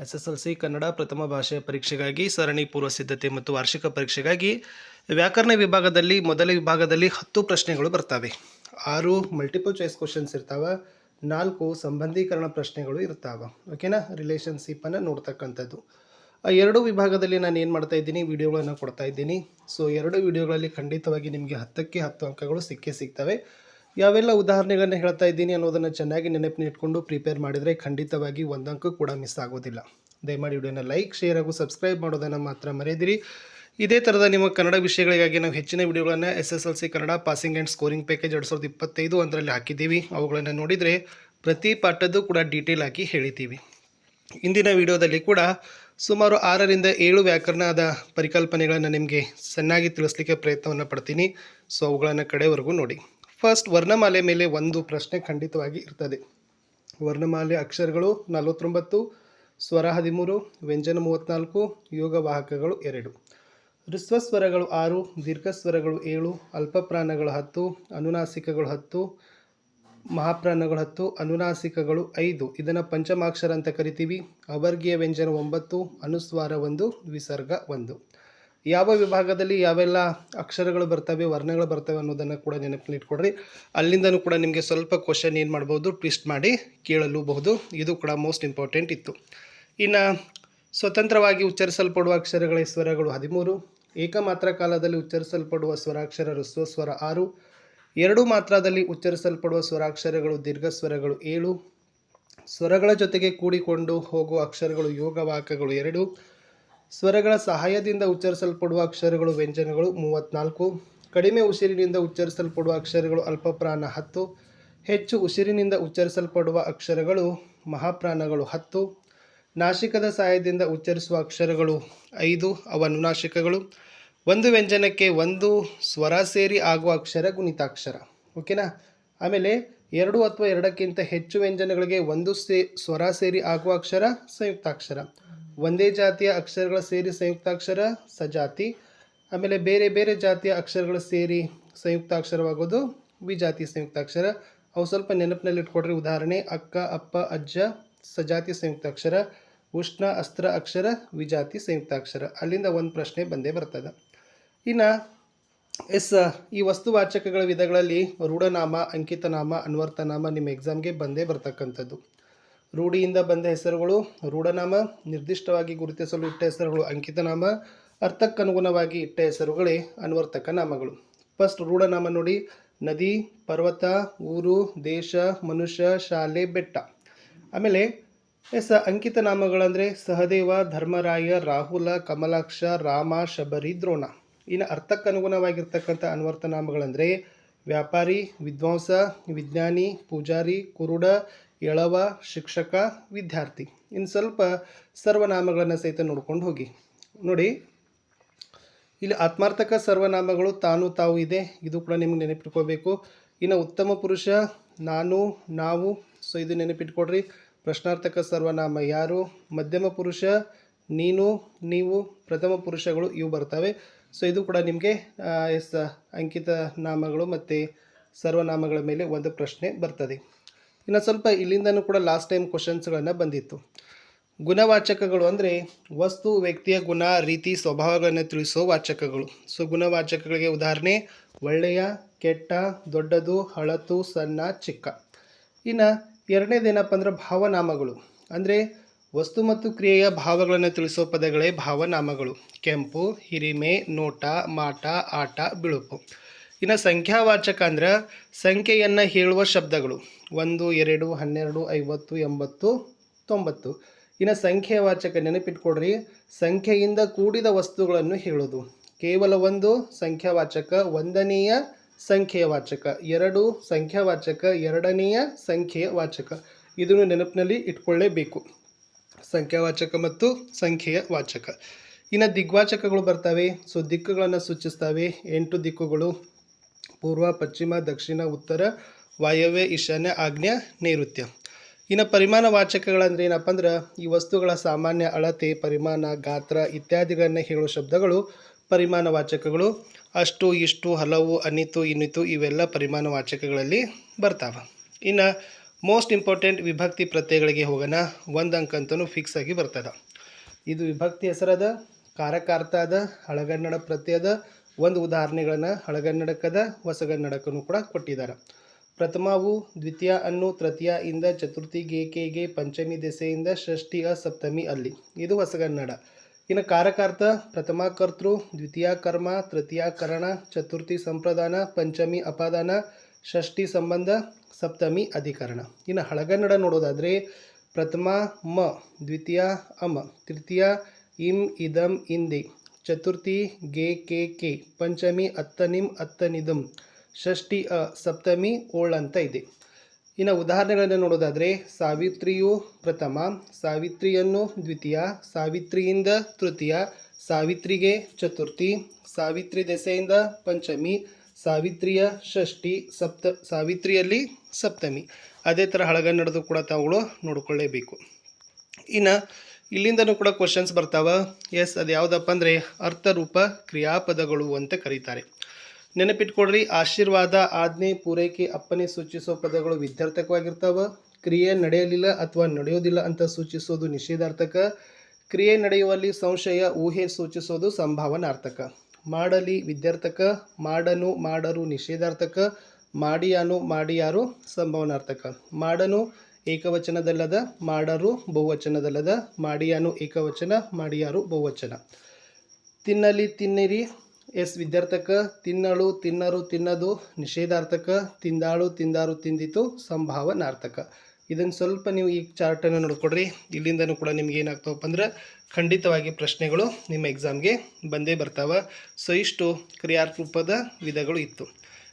S S L C Kannada ಪ್ರಥಮ ಭಾಷೆಯ ಪರೀಕ್ಷೆಗಾಗಿ ಸರಣಿ ಪೂರ್ವ ಸಿದ್ಧತೆ ಮತ್ತು ವಾರ್ಷಿಕ ಪರೀಕ್ಷೆಗಾಗಿ ವ್ಯಾಕರಣ ವಿಭಾಗದಲ್ಲಿ, ಮೊದಲ ವಿಭಾಗದಲ್ಲಿ ಹತ್ತು ಪ್ರಶ್ನೆಗಳು ಬರ್ತವೆ. ಆರು ಮಲ್ಟಿಪಲ್ ಚಾಯ್ಸ್ ಕ್ವಶನ್ಸ್ ಇರ್ತಾವೆ, ನಾಲ್ಕು ಸಂಬಂಧೀಕರಣ ಪ್ರಶ್ನೆಗಳು ಇರ್ತಾವೆ. ಓಕೆನಾ ರಿಲೇಷನ್ಶಿಪ್ಪನ್ನು ನೋಡ್ತಕ್ಕಂಥದ್ದು. ಆ ಎರಡು ವಿಭಾಗದಲ್ಲಿ ನಾನು ಏನು ಮಾಡ್ತಾ ಇದ್ದೀನಿ? ವಿಡಿಯೋಗಳನ್ನು ಕೊಡ್ತಾ ಇದ್ದೀನಿ. ಸೊ ಎರಡು ವಿಡಿಯೋಗಳಲ್ಲಿ ಖಂಡಿತವಾಗಿ ನಿಮಗೆ ಹತ್ತಕ್ಕೆ ಹತ್ತು ಅಂಕಗಳು ಸಿಕ್ಕೇ ಸಿಗ್ತವೆ. ಯಾವೆಲ್ಲ ಉದಾಹರಣೆಗಳನ್ನ ಹೇಳ್ತಾ ಇದ್ದೀನಿ ಅನ್ನೋದನ್ನು ಚೆನ್ನಾಗಿ ನೆನಪಿನ ಇಟ್ಕೊಂಡು ಪ್ರಿಪೇರ್ ಮಾಡಿದರೆ ಖಂಡಿತವಾಗಿ ಒಂದಂಕ ಕೂಡ ಮಿಸ್ ಆಗೋದಿಲ್ಲ. ದಯಮಾಡಿ ವಿಡಿಯೋನ ಲೈಕ್ ಶೇರ್ ಹಾಗೂ ಸಬ್ಸ್ಕ್ರೈಬ್ ಮಾಡೋದನ್ನು ಮಾತ್ರ ಮರೆಯದಿರಿ. ಇದೇ ಥರದ ನಿಮ್ಮ ಕನ್ನಡ ವಿಷಯಗಳಿಗಾಗಿ ನಾವು ಹೆಚ್ಚಿನ ವಿಡಿಯೋಗಳನ್ನು S S L C Kannada passing and scoring package ಎರಡು ಸಾವಿರದ ಇಪ್ಪತ್ತೈದು ಅದರಲ್ಲಿ ಹಾಕಿದ್ದೀವಿ. ಅವುಗಳನ್ನು ನೋಡಿದರೆ ಪ್ರತಿ ಪಾಠದ್ದು ಕೂಡ ಡೀಟೇಲ್ ಆಗಿ ಹೇಳಿದ್ದೀವಿ. ಇಂದಿನ ವಿಡಿಯೋದಲ್ಲಿ ಕೂಡ ಸುಮಾರು ಆರರಿಂದ ಏಳು ವ್ಯಾಕರಣದ ಪರಿಕಲ್ಪನೆಗಳನ್ನು ನಿಮಗೆ ಚೆನ್ನಾಗಿ ತಿಳಿಸ್ಲಿಕ್ಕೆ ಪ್ರಯತ್ನವನ್ನು ಪಡ್ತೀನಿ. ಸೊ ಅವುಗಳನ್ನು ಕಡೆವರೆಗೂ ನೋಡಿ. ಫಸ್ಟ್ ವರ್ಣಮಾಲೆ ಮೇಲೆ ಒಂದು ಪ್ರಶ್ನೆ ಖಂಡಿತವಾಗಿ ಇರ್ತದೆ. ವರ್ಣಮಾಲೆ ಅಕ್ಷರಗಳು ನಲವತ್ತೊಂಬತ್ತು, ಸ್ವರ ಹದಿಮೂರು, ವ್ಯಂಜನ ಮೂವತ್ತ್ನಾಲ್ಕು ಯೋಗವಾಹಕಗಳು ಎರಡು. ಋಸ್ವ ಸ್ವರಗಳು ಆರು ದೀರ್ಘ ಸ್ವರಗಳು ಏಳು, ಅಲ್ಪಪ್ರಾಣಗಳು ಹತ್ತು, ಅನುನಾಸಿಕಗಳು ಹತ್ತು, ಮಹಾಪ್ರಾಣಗಳು ಹತ್ತು, ಅನುನಾಸಿಕಗಳು ಐದು. ಇದನ್ನು ಪಂಚಮಾಕ್ಷರ ಅಂತ ಕರಿತೀವಿ. ಅವರ್ಗೀಯ ವ್ಯಂಜನ ಒಂಬತ್ತು, ಅನುಸ್ವಾರ ಒಂದು, ವಿಸರ್ಗ ಒಂದು. ಯಾವ ವಿಭಾಗದಲ್ಲಿ ಯಾವೆಲ್ಲ ಅಕ್ಷರಗಳು ಬರ್ತವೆ, ವರ್ಣಗಳು ಬರ್ತವೆ ಅನ್ನೋದನ್ನು ಕೂಡ ನೆನಪಿನಲ್ಲಿ ಇಟ್ಕೊಡ್ರಿ ಅಲ್ಲಿಂದನೂ ಕೂಡ ನಿಮಗೆ ಸ್ವಲ್ಪ ಕ್ವಶನ್ ಏನು ಮಾಡ್ಬೋದು ಟ್ವಿಸ್ಟ್ ಮಾಡಿ ಕೇಳಲೂಬಹುದು. ಇದು ಕೂಡ ಮೋಸ್ಟ್ ಇಂಪಾರ್ಟೆಂಟ್ ಇತ್ತು. ಇನ್ನು ಸ್ವತಂತ್ರವಾಗಿ ಉಚ್ಚರಿಸಲ್ಪಡುವ ಅಕ್ಷರಗಳ ಸ್ವರಗಳು ಹದಿಮೂರು. ಏಕಮಾತ್ರ ಕಾಲದಲ್ಲಿ ಉಚ್ಚರಿಸಲ್ಪಡುವ ಸ್ವರಾಕ್ಷರ ಸ್ವಸ್ವರ ಸ್ವರ ಆರು. ಎರಡು ಮಾತ್ರದಲ್ಲಿ ಉಚ್ಚರಿಸಲ್ಪಡುವ ಸ್ವರಾಕ್ಷರಗಳು ದೀರ್ಘ ಸ್ವರಗಳು ಏಳು. ಸ್ವರಗಳ ಜೊತೆಗೆ ಕೂಡಿಕೊಂಡು ಹೋಗುವ ಅಕ್ಷರಗಳು ಯೋಗವಾಕಗಳು ಎರಡು. ಸ್ವರಗಳ ಸಹಾಯದಿಂದ ಉಚ್ಚರಿಸಲ್ಪಡುವ ಅಕ್ಷರಗಳು ವ್ಯಂಜನಗಳು ಮೂವತ್ತ್ನಾಲ್ಕು ಕಡಿಮೆ ಉಸಿರಿನಿಂದ ಉಚ್ಚರಿಸಲ್ಪಡುವ ಅಕ್ಷರಗಳು ಅಲ್ಪಪ್ರಾಣ ಹತ್ತು. ಹೆಚ್ಚು ಉಸಿರಿನಿಂದ ಉಚ್ಚರಿಸಲ್ಪಡುವ ಅಕ್ಷರಗಳು ಮಹಾಪ್ರಾಣಗಳು ಹತ್ತು. ನಾಶಿಕದ ಸಹಾಯದಿಂದ ಉಚ್ಚರಿಸುವ ಅಕ್ಷರಗಳು ಐದು, ಅವನುನಾಶಿಕಗಳು. ಒಂದು ವ್ಯಂಜನಕ್ಕೆ ಒಂದು, ಸ್ವರ ಸೇರಿ ಆಗುವ ಅಕ್ಷರ ಗುಣಿತಾಕ್ಷರ. ಓಕೆನಾ? ಆಮೇಲೆ ಎರಡು ಅಥವಾ ಎರಡಕ್ಕಿಂತ ಹೆಚ್ಚು ವ್ಯಂಜನಗಳಿಗೆ ಒಂದು ಸೇ, ಸ್ವರ ಸೇರಿ ಆಗುವ ಅಕ್ಷರ ಸಂಯುಕ್ತಾಕ್ಷರ. ಒಂದೇ ಜಾತಿಯ ಅಕ್ಷರಗಳ ಸೇರಿ ಸಂಯುಕ್ತಾಕ್ಷರ ಸಜಾತಿ, ಆಮೇಲೆ ಬೇರೆ ಬೇರೆ ಜಾತಿಯ ಅಕ್ಷರಗಳು ಸೇರಿ ಸಂಯುಕ್ತಾಕ್ಷರವಾಗೋದು ವಿಜಾತಿ ಸಂಯುಕ್ತಾಕ್ಷರ. ಅವು ಸ್ವಲ್ಪ ನೆನಪಿನಲ್ಲಿ ಇಟ್ಕೊಡ್ರಿ ಉದಾಹರಣೆ, ಅಕ್ಕ, ಅಪ್ಪ, ಅಜ್ಜ, ಸಜಾತಿ ಸಂಯುಕ್ತಾಕ್ಷರ, ಉಷ್ಣ, ಅಸ್ತ್ರ ಅಕ್ಷರ ವಿಜಾತಿ ಸಂಯುಕ್ತಾಕ್ಷರ. ಅಲ್ಲಿಂದ ಒಂದು ಪ್ರಶ್ನೆ ಬಂದೇ ಬರ್ತದೆ. ಇನ್ನು ಎಸ್, ಈ ವಸ್ತುವಾಚಕಗಳ ವಿಧಗಳಲ್ಲಿ ರೂಢನಾಮ, ಅಂಕಿತನಾಮ ಅನ್ವರ್ಥನಾಮ ನಿಮ್ಮ ಎಕ್ಸಾಮ್ಗೆ ಬಂದೇ ಬರ್ತಕ್ಕಂಥದ್ದು. ರೂಢಿಯಿಂದ ಬಂದ ಹೆಸರುಗಳು ರೂಢನಾಮ, ನಿರ್ದಿಷ್ಟವಾಗಿ ಗುರುತಿಸಲು ಇಟ್ಟ ಹೆಸರುಗಳು ಅಂಕಿತನಾಮ, ಅರ್ಥಕ್ಕನುಗುಣವಾಗಿ ಇಟ್ಟ ಹೆಸರುಗಳೇ ಅನ್ವರ್ತಕ ನಾಮಗಳು. ಫಸ್ಟ್ ರೂಢನಾಮ ನೋಡಿ. ನದಿ, ಪರ್ವತ, ಊರು, ದೇಶ, ಮನುಷ್ಯ, ಶಾಲೆ, ಬೆಟ್ಟ. ಆಮೇಲೆ ಎಸ್ ಅಂಕಿತ ನಾಮಗಳಂದರೆ ಸಹದೇವ, ಧರ್ಮರಾಯ, ರಾಹುಲ, ಕಮಲಾಕ್ಷ, ರಾಮ, ಶಬರಿ, ದ್ರೋಣ. ಇನ್ನು ಅರ್ಥಕ್ಕನುಗುಣವಾಗಿರ್ತಕ್ಕಂಥ ಅನ್ವರ್ಥ ನಾಮಗಳಂದರೆ ವ್ಯಾಪಾರಿ, ವಿದ್ವಾಂಸ, ವಿಜ್ಞಾನಿ, ಪೂಜಾರಿ, ಕುರುಡ ಎಳವ ಶಿಕ್ಷಕ ವಿದ್ಯಾರ್ಥಿ. ಇನ್ನು ಸ್ವಲ್ಪ ಸರ್ವನಾಮಗಳನ್ನು ಸಹಿತ ನೋಡ್ಕೊಂಡು ಹೋಗಿ. ನೋಡಿ, ಇಲ್ಲಿ ಆತ್ಮಾರ್ಥಕ ಸರ್ವನಾಮಗಳು ತಾನು ತಾವು ಇದೆ, ಇದು ಕೂಡ ನಿಮ್ಗೆ ನೆನಪಿಟ್ಕೋಬೇಕು. ಇನ್ನು ಉತ್ತಮ ಪುರುಷ, ನಾನು, ನಾವು, ಸೊ ಇದು ನೆನಪಿಟ್ಕೊಡ್ರಿ. ಪ್ರಶ್ನಾರ್ಥಕ ಸರ್ವನಾಮ ಯಾರು? ಮಧ್ಯಮ ಪುರುಷ, ನೀನು, ನೀವು, ಪ್ರಥಮ ಪುರುಷಗಳು, ಇವು ಬರ್ತವೆ. ಸೊ ಇದು ಕೂಡ ನಿಮಗೆ ಎಸ್, ಅಂಕಿತ ನಾಮಗಳು ಮತ್ತು ಸರ್ವನಾಮಗಳ ಮೇಲೆ ಒಂದು ಪ್ರಶ್ನೆ ಬರ್ತದೆ. ಇನ್ನು ಸ್ವಲ್ಪ ಇಲ್ಲಿಂದನೂ ಕೂಡ ಲಾಸ್ಟ್ ಟೈಮ್ ಕ್ವಶನ್ಸ್ಗಳನ್ನು ಬಂದಿತ್ತು. ಗುಣವಾಚಕಗಳು ಅಂದರೆ ವಸ್ತು, ವ್ಯಕ್ತಿಯ ಗುಣ, ರೀತಿ, ಸ್ವಭಾವಗಳನ್ನು ತಿಳಿಸೋ ವಾಚಕಗಳು. ಸೊ ಗುಣವಾಚಕಗಳಿಗೆ ಉದಾಹರಣೆ, ಒಳ್ಳೆಯ, ಕೆಟ್ಟ, ದೊಡ್ಡದು, ಹಳತು, ಸಣ್ಣ, ಚಿಕ್ಕ. ಇನ್ನು ಎರಡನೇದೇನಪ್ಪ ಅಂದ್ರೆ ಭಾವನಾಮಗಳು. ಅಂದರೆ ವಸ್ತು ಮತ್ತು ಕ್ರಿಯೆಯ ಭಾವಗಳನ್ನು ತಿಳಿಸೋ ಪದಗಳೇ ಭಾವನಾಮಗಳು. ಕೆಂಪು, ಹಿರಿಮೆ, ನೋಟ, ಮಾಟ, ಆಟ, ಬಿಳುಪು. ಇನ್ನು ಸಂಖ್ಯಾವಾಚಕ ಅಂದ್ರೆ ಸಂಖ್ಯೆಯನ್ನು ಹೇಳುವ ಶಬ್ದಗಳು. ಒಂದು, ಎರಡು, ಹನ್ನೆರಡು, ಐವತ್ತು, ಎಂಬತ್ತು, ತೊಂಬತ್ತು. ಇನ್ನು ಸಂಖ್ಯಾವಾಚಕ ನೆನಪಿಟ್ಕೊಡ್ರಿ. ಸಂಖ್ಯೆಯಿಂದ ಕೂಡಿದ ವಸ್ತುಗಳನ್ನು ಹೇಳೋದು. ಕೇವಲ ಒಂದು ಸಂಖ್ಯಾವಾಚಕ, ಒಂದನೆಯ ಸಂಖ್ಯೆಯ ವಾಚಕ ಎರಡು ಸಂಖ್ಯಾವಾಚಕ, ಎರಡನೆಯ ಸಂಖ್ಯೆಯ ವಾಚಕ ಇದನ್ನು ನೆನಪಿನಲ್ಲಿ ಇಟ್ಕೊಳ್ಳೇಬೇಕು ಸಂಖ್ಯಾವಾಚಕ ಮತ್ತು ಸಂಖ್ಯೆಯ ವಾಚಕ ಇನ್ನು ದಿಗ್ವಾಚಕಗಳು ಬರ್ತವೆ. ಸೊ ದಿಕ್ಕುಗಳನ್ನು ಸೂಚಿಸ್ತವೆ. ಎಂಟು ದಿಕ್ಕುಗಳು ಪೂರ್ವ, ಪಶ್ಚಿಮ, ದಕ್ಷಿಣ, ಉತ್ತರ, ವಾಯವ್ಯ, ಈಶಾನ್ಯ, ಆಗ್ನೇಯ, ನೈಋತ್ಯ. ಇನ್ನು ಪರಿಮಾಣ ವಾಚಕಗಳಂದ್ರೆ ಏನಪ್ಪ ಅಂದ್ರೆ ಈ ವಸ್ತುಗಳ ಸಾಮಾನ್ಯ ಅಳತೆ, ಪರಿಮಾಣ, ಗಾತ್ರ ಇತ್ಯಾದಿಗಳನ್ನು ಹೇಳುವ ಶಬ್ದಗಳು ಪರಿಮಾಣ ವಾಚಕಗಳು. ಅಷ್ಟು, ಇಷ್ಟು, ಹಲವು, ಅನಿತು, ಇನ್ನಿತು ಇವೆಲ್ಲ ಪರಿಮಾಣ ವಾಚಕಗಳಲ್ಲಿ ಬರ್ತಾವೆ. ಇನ್ನು ಮೋಸ್ಟ್ ಇಂಪಾರ್ಟೆಂಟ್ ವಿಭಕ್ತಿ ಪ್ರತ್ಯಯಗಳಿಗೆ ಹೋಗೋಣ. ಒಂದು ಅಂಕ ಅಂತಲೂ ಫಿಕ್ಸ್ ಆಗಿ ಬರ್ತದೆ. ಇದು ವಿಭಕ್ತಿ ಹೆಸರದ, ಕಾರಕಾರ್ಥ ಅದ, ಹಳಗನ್ನಡ ಪ್ರತ್ಯಯದ ಒಂದು ಉದಾಹರಣೆಗಳನ್ನು ಹಳಗನ್ನಡಕದ ಹೊಸಗನ್ನಡಕನು ಕೂಡ ಕೊಟ್ಟಿದ್ದಾರೆ. ಪ್ರಥಮವು ದ್ವಿತೀಯ ಅನ್ನು ತೃತೀಯ ಇಂದ ಚತುರ್ಥಿ ಗೇಕೆಗೆ ಪಂಚಮಿ ದೆಸೆಯಿಂದ ಷಷ್ಠಿ ಅ ಸಪ್ತಮಿ ಅಲ್ಲಿ. ಇದು ಹೊಸಗನ್ನಡ. ಇನ್ನು ಕಾರಕಾರ್ಥ, ಪ್ರಥಮ ಕರ್ತೃ, ದ್ವಿತೀಯ ಕರ್ಮ, ತೃತೀಯ ಕರಣ, ಚತುರ್ಥಿ ಸಂಪ್ರದಾನ, ಪಂಚಮಿ ಅಪಾದಾನ, ಷಷ್ಠಿ ಸಂಬಂಧ, ಸಪ್ತಮಿ ಅಧಿಕರಣ. ಇನ್ನು ಹಳಗನ್ನಡ ನೋಡೋದಾದರೆ ಪ್ರಥಮ ಮ, ದ್ವಿತೀಯ ಅಮ, ತೃತೀಯ ಇಂ, ಇದಂ ಇಂದೆ ಚತುರ್ಥಿ ಗೆ ಕೆ ಕೆ, ಪಂಚಮಿ ಅತ್ತನಿಂ ಅತ್ತನಿದಂ, ಷಷ್ಠಿ ಅ ಸಪ್ತಮಿ ಓಳ್ ಅಂತ ಇದೆ. ಇನ್ನು ಉದಾಹರಣೆಗಳನ್ನು ನೋಡೋದಾದರೆ ಸಾವಿತ್ರಿಯು ಪ್ರಥಮ, ಸಾವಿತ್ರಿಯನ್ನು ದ್ವಿತೀಯ, ಸಾವಿತ್ರಿಯಿಂದ ತೃತೀಯ, ಸಾವಿತ್ರಿಗೆ ಚತುರ್ಥಿ, ಸಾವಿತ್ರಿ ದೆಸೆಯಿಂದ ಪಂಚಮಿ, ಸಾವಿತ್ರಿಯ ಷಷ್ಠಿ ಸಪ್ತ, ಸಾವಿತ್ರಿಯಲ್ಲಿ ಸಪ್ತಮಿ. ಅದೇ ಥರ ಹಳಗನ್ನಡದು ಕೂಡ ತಾವುಗಳು ನೋಡಿಕೊಳ್ಳೇಬೇಕು. ಇನ್ನು ಇಲ್ಲಿಂದನೂ ಕೂಡ ಕ್ವಶನ್ಸ್ ಬರ್ತಾವ. ಎಸ್ ಅದು ಯಾವುದಪ್ಪ ಅಂದರೆ ಅರ್ಥರೂಪ ಕ್ರಿಯಾಪದಗಳು ಅಂತ ಕರೀತಾರೆ. ನೆನಪಿಟ್ಕೊಡ್ರಿ ಆಶೀರ್ವಾದ, ಆಜ್ಞೆ, ಪೂರೈಕೆ ಅಪ್ಪನೆ ಸೂಚಿಸೋ ಪದಗಳು ವಿದ್ಯಾರ್ಥಕವಾಗಿರ್ತಾವ. ಕ್ರಿಯೆ ನಡೆಯಲಿಲ್ಲ ಅಥವಾ ನಡೆಯೋದಿಲ್ಲ ಅಂತ ಸೂಚಿಸೋದು ನಿಷೇಧಾರ್ಥಕ. ಕ್ರಿಯೆ ನಡೆಯುವಲ್ಲಿ ಸಂಶಯ, ಊಹೆ ಸೂಚಿಸೋದು ಸಂಭಾವನಾರ್ಥಕ. ಮಾಡಲಿ ವಿದ್ಯಾರ್ಥಕ, ಮಾಡನು, ಮಾಡರು ನಿಷೇಧಾರ್ಥಕ. ಮಾಡಿಯಾನು, ಮಾಡಿಯಾರು ಸಂಭವನಾರ್ಥಕ. ಮಾಡನು ಏಕವಚನದಲ್ಲದ, ಮಾಡರು ಬಹುವಚನದಲ್ಲದ, ಮಾಡಿಯಾನು ಏಕವಚನ, ಮಾಡಿಯಾರು ಬಹುವಚನ. ತಿನ್ನಲಿ ತಿನ್ನಿರಿ, ಎಸ್ ವಿದ್ಯಾರ್ಥಕ. ತಿನ್ನಳು ತಿನ್ನರು ತಿನ್ನದು, ನಿಷೇಧಾರ್ಥಕ. ತಿಂದಾಳು ತಿಂದಾರು ತಿಂದಿತು, ಸಂಭಾವನಾರ್ಥಕ. ಇದನ್ನು ಸ್ವಲ್ಪ ನೀವು ಈ ಚಾರ್ಟನ್ನು ನೋಡ್ಕೊಡ್ರಿ. ಇಲ್ಲಿಂದನೂ ಕೂಡ ನಿಮ್ಗೆ ಏನಾಗ್ತಾವಪ್ಪ ಅಂದ್ರೆ, ಖಂಡಿತವಾಗಿ ಪ್ರಶ್ನೆಗಳು ನಿಮ್ಮ ಎಕ್ಸಾಮ್ಗೆ ಬಂದೇ ಬರ್ತಾವ. ಸೊ ಇಷ್ಟು ಕ್ರಿಯಾರೂಪದ ವಿಧಗಳು ಇತ್ತು.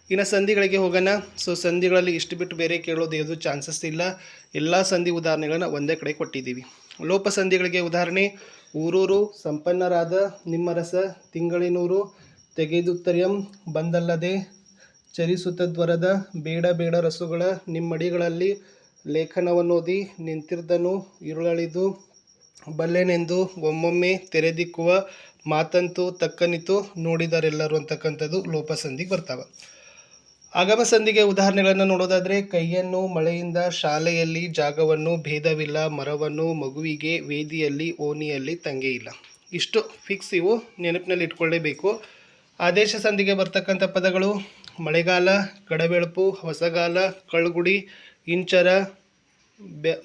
ಇನ್ನು ಸಂಧಿಗಳಿಗೆ ಹೋಗೋಣ. ಸೊ ಸಂಧಿಗಳಲ್ಲಿ ಇಷ್ಟು ಬಿಟ್ಟು ಬೇರೆ ಕೇಳೋದು ಯಾವುದೂ ಚಾನ್ಸಸ್ ಇಲ್ಲ. ಎಲ್ಲ ಸಂಧಿ ಉದಾಹರಣೆಗಳನ್ನ ಒಂದೇ ಕಡೆ ಕೊಟ್ಟಿದ್ದೀವಿ. ಲೋಪ ಸಂಧಿಗಳಿಗೆ ಉದಾಹರಣೆ, ಊರೂರು, ಸಂಪನ್ನರಾದ ನಿಮ್ಮ ರಸ ತಿಂಗಳಿನೂರು, ತೆಗೆದುತ್ತರ್ಯಂ, ಬಂದಲ್ಲದೆ ಚರಿಸುತ್ತದ್ವರದ ಬೇಡ ಬೇಡ ರಸುಗಳ, ನಿಮ್ಮಡಿಗಳಲ್ಲಿ ಲೇಖನವನ್ನೋದಿ, ನಿಂತಿರ್ದನು, ಇರುಳಳಿದು, ಬಲ್ಲೆನೆಂದು, ಒಮ್ಮೊಮ್ಮೆ ತೆರೆದಿಕ್ಕುವ, ಮಾತಂತೂ ತಕ್ಕನಿತು, ನೋಡಿದರೆಲ್ಲರೂ ಅಂತಕ್ಕಂಥದ್ದು ಲೋಪಸಂಧಿಗೆ ಬರ್ತಾವೆ. ಆಗಮ ಸಂಧಿಗೆ ಉದಾಹರಣೆಗಳನ್ನು ನೋಡೋದಾದರೆ, ಕೈಯನ್ನು ಮಳೆಯಿಂದ ಶಾಲೆಯಲ್ಲಿ ಜಾಗವನ್ನು, ಭೇದವಿಲ್ಲ, ಮರವನ್ನು ಮಗುವಿಗೆ ವೇದಿಯಲ್ಲಿ, ಓಣಿಯಲ್ಲಿ ತಂಗೆ ಇಲ್ಲ. ಇಷ್ಟು ಫಿಕ್ಸ್ ಇವು ನೆನಪಿನಲ್ಲಿ ಇಟ್ಕೊಳ್ಳೇಬೇಕು. ಆದೇಶ ಸಂಧಿಗೆ ಬರ್ತಕ್ಕಂಥ ಪದಗಳು, ಮಳೆಗಾಲ, ಕಡಬೆಳಪು, ಹೊಸಗಾಲ, ಕಳ್ಗುಡಿ, ಇಂಚರ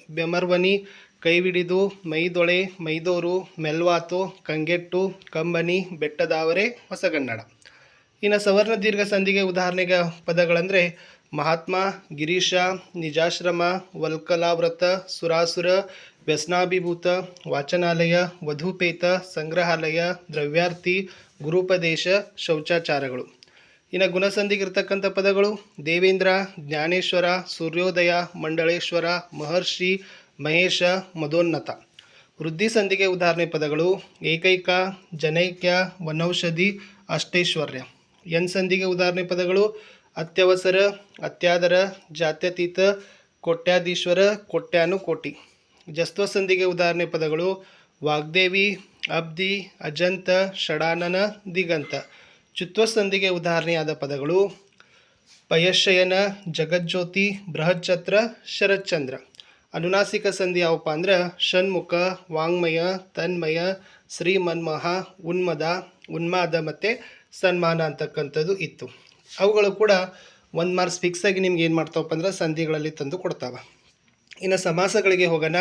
ಬೆಮರ್ವನಿ, ಕೈವಿಡಿದು, ಮೈದೊಳೆ, ಮೈದೋರು, ಮೆಲ್ವಾತು, ಕಂಗೆಟ್ಟು, ಕಂಬನಿ, ಬೆಟ್ಟದಾವರೆ, ಹೊಸಗನ್ನಡ. ಇನ್ನು ಸವರ್ಣ ದೀರ್ಘ ಸಂಧಿಗೆ ಉದಾಹರಣೆಗೆ ಪದಗಳಂದರೆ ಮಹಾತ್ಮ, ಗಿರೀಶ, ನಿಜಾಶ್ರಮ ವಲ್ಕಲಾವ್ರತ ಸುರಾಸುರ, ವ್ಯಸನಾಭಿಭೂತ, ವಾಚನಾಲಯ, ವಧುಪೇತ, ಸಂಗ್ರಹಾಲಯ ದ್ರವ್ಯಾರ್ಥಿ ಗುರುಪದೇಶ, ಶೌಚಾಚಾರಗಳು. ಇನ್ನು ಗುಣಸಂಧಿಗಿರ್ತಕ್ಕಂಥ ಪದಗಳು ದೇವೇಂದ್ರ, ಜ್ಞಾನೇಶ್ವರ, ಸೂರ್ಯೋದಯ, ಮಂಡಳೇಶ್ವರ, ಮಹರ್ಷಿ, ಮಹೇಶ, ಮದೋನ್ನತ. ವೃದ್ಧಿ ಸಂಧಿಗೆ ಉದಾಹರಣೆ ಪದಗಳು ಏಕೈಕ, ಜನೈಕ್ಯ, ವನೌಷಧಿ, ಅಷ್ಟೈಶ್ವರ್ಯ. ಎನ್ ಸಂಧಿಗೆ ಉದಾಹರಣೆ ಪದಗಳು ಅತ್ಯವಸರ, ಅತ್ಯಾದರ, ಜಾತ್ಯತೀತ, ಕೋಟ್ಯಾಧೀಶ್ವರ, ಕೋಟ್ಯಾನುಕೋಟಿ. ಜಸ್ತ್ವ ಸಂಧಿಗೆ ಉದಾಹರಣೆ ಪದಗಳು ವಾಗ್ದೇವಿ, ಅಬ್ದಿ, ಅಜಂತ, ಷಡಾನನ, ದಿಗಂತ. ಚುತ್ವ ಸಂಧಿಗೆ ಉದಾಹರಣೆಯಾದ ಪದಗಳು ಪಯಶಯನ ಜಗಜ್ಯೋತಿ, ಬೃಹಚ್ಛತ್ರ, ಶರತ್ಚಂದ್ರ. ಅನುನಾಸಿಕ ಸಂಧಿ ಯಾವಪ್ಪ ಅಂದ್ರೆ ಷಣ್ಮುಖ, ವಾಂಗ್ಮಯ, ತನ್ಮಯ ಶ್ರೀಮನ್ಮಹ, ಉನ್ಮದ, ಉನ್ಮಾದ ಮತ್ತು ಸನ್ಮಾನ ಅಂತಕ್ಕಂಥದ್ದು ಇತ್ತು. ಅವುಗಳು ಕೂಡ ಒಂದು ಮಾರ್ಕ್ಸ್ ಫಿಕ್ಸ್ ಆಗಿ ನಿಮ್ಗೆ ಏನು ಮಾಡ್ತಾವಪ್ಪ ಅಂದ್ರೆ ಸಂಧಿಗಳಲ್ಲಿ ತಂದು ಕೊಡ್ತಾವೆ. ಇನ್ನು ಸಮಾಸಗಳಿಗೆ ಹೋಗೋಣ.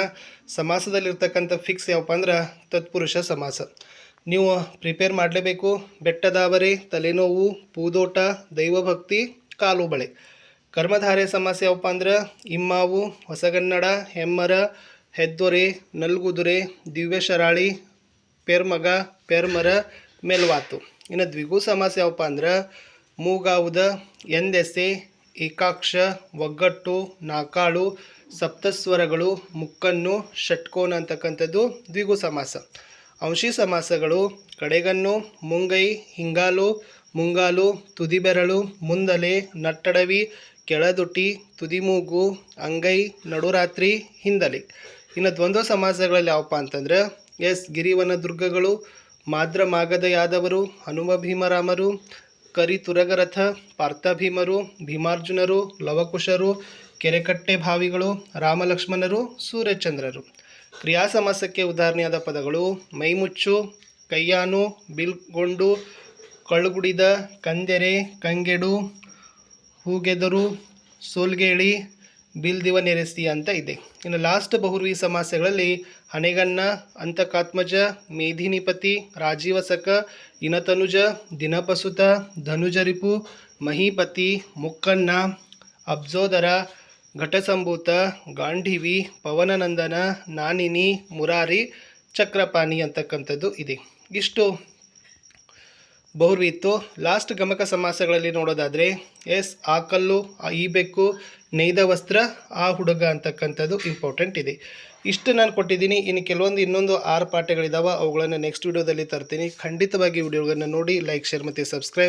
ಸಮಾಸದಲ್ಲಿರ್ತಕ್ಕಂಥ ಫಿಕ್ಸ್ ಯಾವಪ್ಪ ಅಂದ್ರೆ ತತ್ಪುರುಷ ಸಮಾಸ. ನೀವು ಪ್ರಿಪೇರ್ ಮಾಡಲೇಬೇಕು. ಬೆಟ್ಟದಾವರೆ ತಲೆನೋವು, ಪೂದೋಟ, ದೈವಭಕ್ತಿ, ಕಾಲು ಬಳೆ. ಕರ್ಮಧಾರೆ ಸಮಾಸ ಯಾವಪ್ಪ ಅಂದ್ರೆ ಇಮ್ಮಾವು, ಹೊಸಗನ್ನಡ, ಹೆಮ್ಮರ, ಹೆದ್ದೊರೆ, ನಲ್ಗುದುರೆ ದಿವ್ಯ ಶರಾಳಿ ಪೆರ್ಮಗ, ಪೇರ್ಮರ, ಮೇಲ್ವಾತು. ಇನ್ನು ದ್ವಿಗು ಸಮಾಸ ಯಾವಪ್ಪ ಅಂದ್ರೆ, ಮೂಗಾವುದ, ಎಂದೆಸೆ, ಏಕಾಕ್ಷ, ಒಗ್ಗಟ್ಟು, ನಾಕಾಳು, ಸಪ್ತಸ್ವರಗಳು, ಮುಕ್ಕನ್ನು, ಷಟ್ಕೋನ ಅಂತಕ್ಕಂಥದ್ದು ದ್ವಿಗು ಸಮಾಸ. ಅಂಶಿ ಸಮಾಸಗಳು ಕಡೆಗನ್ನು ಮುಂಗೈ, ಹಿಂಗಾಲು, ಮುಂಗಾಲು, ತುದಿಬೆರಳು, ಮುಂದಲೆ, ನಟ್ಟಡವಿ ಕೆಳದುಟಿ ತುದಿಮೂಗು, ಅಂಗೈ, ನಡುರಾತ್ರಿ, ಹಿಂದಲೆ. ಇನ್ನು ದ್ವಂದ್ವ ಸಮಾಸಗಳಲ್ಲಿ ಯಾವಪ್ಪ ಅಂತಂದ್ರೆ ಎಸ್ ಗಿರಿವನ ದುರ್ಗಗಳು ಮಾದ್ರ ಮಾಗದ ಯಾದವರು ಹನುಮ ಭೀಮರಾಮರು ಕರಿ ತುರಗರಥ ಪಾರ್ಥಭೀಮರು, ಭೀಮಾರ್ಜುನರು, ಲವಕುಶರು ಕೆರೆಕಟ್ಟೆ ಭಾವಿಗಳು ರಾಮಲಕ್ಷ್ಮಣರು, ಸೂರ್ಯಚಂದ್ರರು. ಕ್ರಿಯಾ ಸಮಾಸಕ್ಕೆ ಉದಾಹರಣೆಯಾದ ಪದಗಳು ಮೈಮುಚ್ಚು, ಕೈಯಾನು ಬಿಲ್ಗೊಂಡು ಕಳುಗುಡಿದ, ಕಂದೆರೆ, ಕಂಗೆಡು, ಹೂಗೆದರು, ಸೋಲ್ಗೇಳಿ ಬಿಲ್ದಿವ ನೆರೆಸಿ ಅಂತ ಇದೆ. ಇನ್ನು ಲಾಸ್ಟ್ ಬಹುರ್ವಿ ಸಮಾಸಗಳಲ್ಲಿ ಹಣೆಗನ್ನ ಅಂತಕಾತ್ಮಜ, ಮೇಧಿನಿಪತಿ, ರಾಜೀವಸಕ, ಇನತನುಜ, ದಿನಪಸುತ, ಧನುಜರಿಪು, ಮಹಿಪತಿ, ಮುಕ್ಕಣ್ಣ, ಅಬ್ಜೋದರ, ಘಟಸಂಭೂತ ಗಾಂಧೀವಿ ಪವನನಂದನ, ನಾನಿನಿ, ಮುರಾರಿ, ಚಕ್ರಪಾಣಿ ಅಂತಕ್ಕಂಥದ್ದು ಇದೆ. ಇಷ್ಟು ಬಹುರ್ವಿ ಇತ್ತು ಲಾಸ್ಟ್ ಗಮಕ ಸಮಾಸಗಳಲ್ಲಿ ನೋಡೋದಾದರೆ, ಎಸ್, ಆ ಕಲ್ಲು ಈ ಬೆಕ್ಕು, ನೇಯ್ದ ವಸ್ತ್ರ, ಆ ಹುಡುಗ ಅಂತಕ್ಕಂಥದ್ದು ಇಂಪಾರ್ಟೆಂಟ್ ಇದೆ. ಇಷ್ಟು ನಾನು ಕೊಟ್ಟಿದ್ದೀನಿ. ಇನ್ನು ಕೆಲವೊಂದು ಇನ್ನೊಂದು ಆರು ಪಾಠಗಳಿದ್ದಾವೆ ಅವುಗಳನ್ನು ನೆಕ್ಸ್ಟ್ ವಿಡಿಯೋದಲ್ಲಿ ತರ್ತೀನಿ. ಖಂಡಿತವಾಗಿ ವಿಡಿಯೋಗಳನ್ನು ನೋಡಿ ಲೈಕ್ ಶೇರ್ ಮತ್ತು ಸಬ್ಸ್ಕ್ರೈಬ್